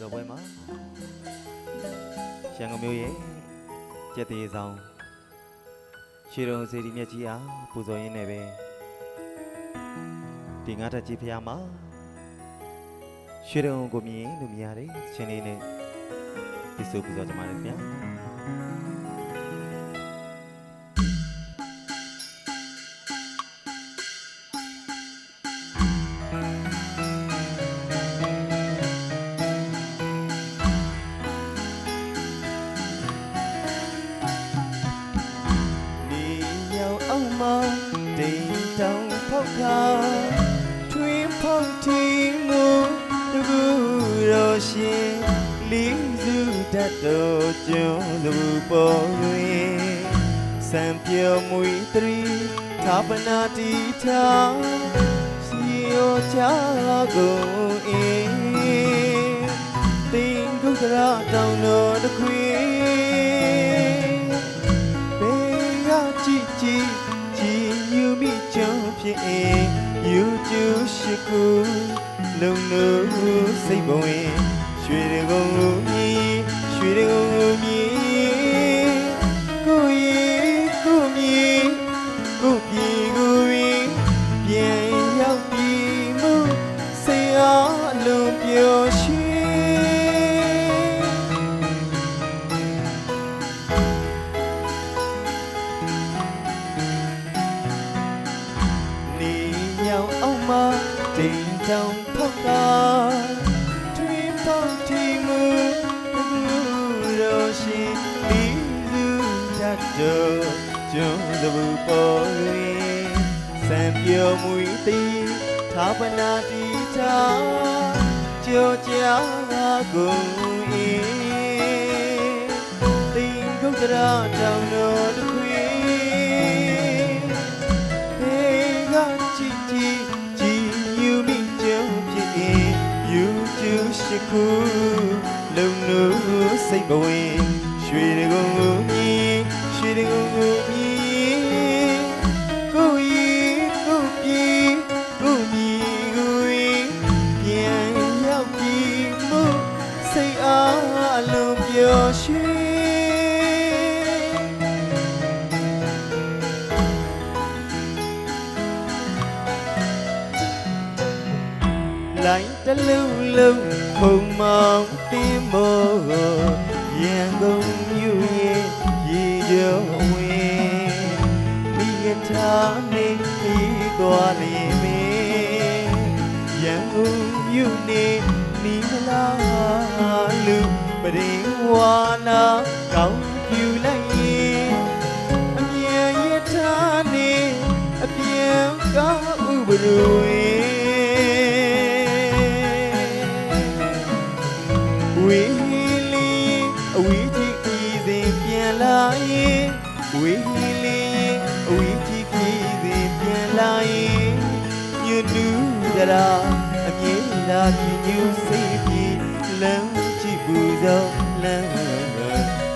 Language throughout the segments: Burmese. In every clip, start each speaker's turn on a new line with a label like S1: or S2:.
S1: ဇော်ပွဲမှာရန်ကုန်မြို့ရဲ့ကျက်သေးဆောင်ရှေတုံစေတီမြတ်ကြီးအားပူဇော်ရင်းနဲ့ပဲဒီငါတက်ကြီးဖျားမှာရှေတုံကိုမြင်လို့မြင်ရတယ်ချင်းလေးနဲ့ဒီစုပူဇော်ကြပါရစေဗျာ နေရောက်အောင်မတိမ်တောင်ဖောက်ခါထွင်းဖောက်တီမှုတကူရောရှင်လေးစုတတ်တော်ကျွန်းသူပေါ်၍စံပြောမွေတရီသာပနာတီထာစီယောချာကုန်အင်းတင်ကုတ်ရာတောင်တော်တစ်ခွေ ဖြစ်အင်းယူကျူရှိကူလုံလို့စိတ်ဘဝင်ရွှေရကုန်းကိုမြည်ရွှေရကုန်းကိုမြည် ရောက်အောင်မတိမ်တောင်ဖောက်ကထွေးပေါက်တီမူဘူးရောရှင်လီစုတတ်တော်ကျွန်းသဘူပေါ်ရင်စံပြောမူတီသာပနာတီတာကြော ရှိခုလုံလို့စိတ်ဘဝင်ရွှေတကုံကိုမြည်ရွှေတကုံကိုမြည်ကိုရီကိုပြေကိုမြည်ကိုရင်ပြန်ရောက်ပြီးမှုစိတ်အားအလုံးပျော်ရွှင်လိုင်းတလုံးလုံး ခုံမောင်တင်းမောရန်ကုန်မြို့ရဲ့ရေကျော်ဝင်မိယထားနေပြီးသွားလိမ့်မယ်ရန်ကုန်မြို့နေနီမလာလူပရင်ဝါနာကောင်းပြူလိုက်ရင်အမြန်ရထားနေအပြန်ကောင်းဥပဒ ကြရာအမြင်လာကြည့်ညူစိတ်ပြေလမ်းကြည့်ဘူးသောလမ်း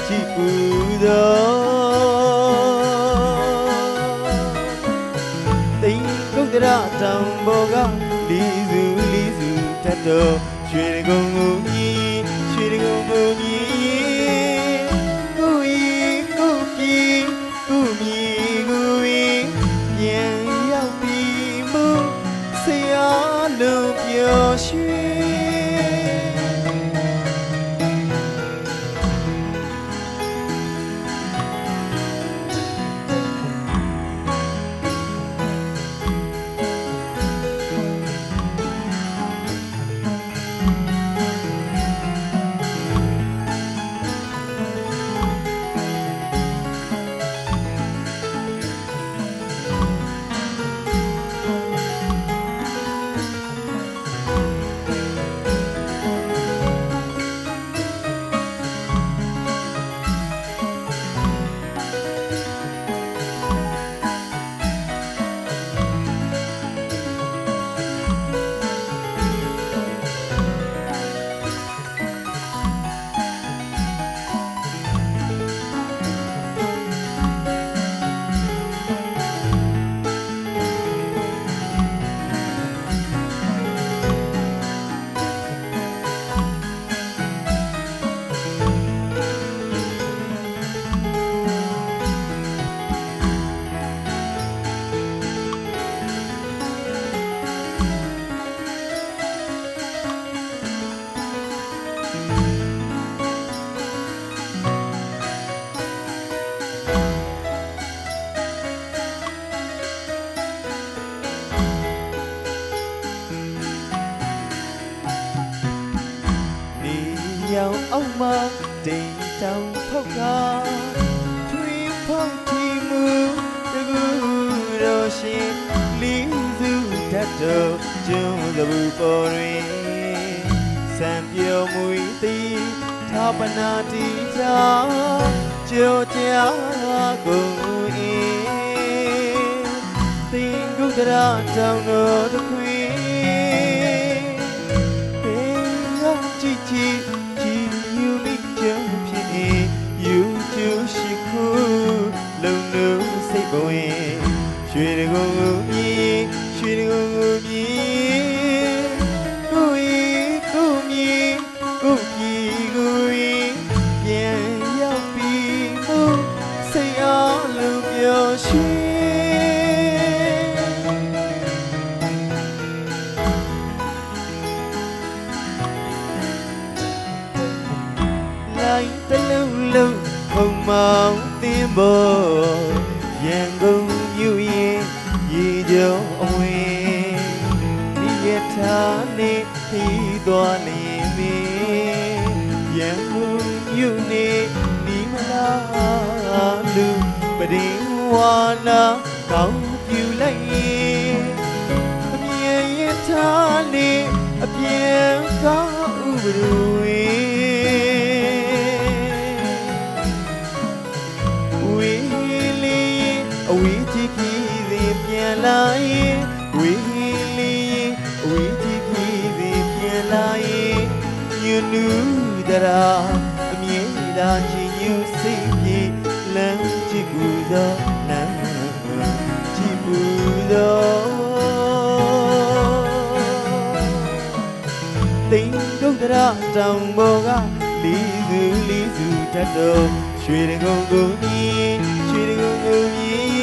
S1: ကြည့်ဘူးသောတိမ်ကုတ်တရတောင်ပေါ်ကလီစုလီစုတတ်တော်ရွှေကုံကိုမြည်ရွှေကုံကိုမြည် လုံးပျော်ရွှင် အောက်မှာတိမ်တောင်ဖောက်ကားထွေးဖောက်တီမှုတကူတော်ရှင်လီစုတတ်တော်ကျုံသဘူပေါ်တွင်စံပြောမူသည်သာပနာတိသာကြောကြာကုန်၏သင်္ကုတ္တရတောင်တော်တစ်ခွေပေ လိုက်တလုံးလုံးခုံမောင်းတင်ပေါ်ရန်ကုန်မြို့ရဲ့ရေကြောအဝင်ဒီရထားနေခီးသွားနေမေရန်ကုန်မြို့နေဒီမလားလူပဒင်းဝါနာကောင်းပြူလိုက်ရင်အမြင်ရထားနေအပြန်ကောင်းဥပဒ တရာအမြင်သာချင်ယူစိတ်ပြေလမ်းကြည့်ကူသောလမ်းကြည့်ကူသောတိမ်ဒုဒရတောင်ပေါ်ကလီစုလီစုတတ်တော်ရွှေတကုံကိုမြည်ရွှေတကုံကိုမြည်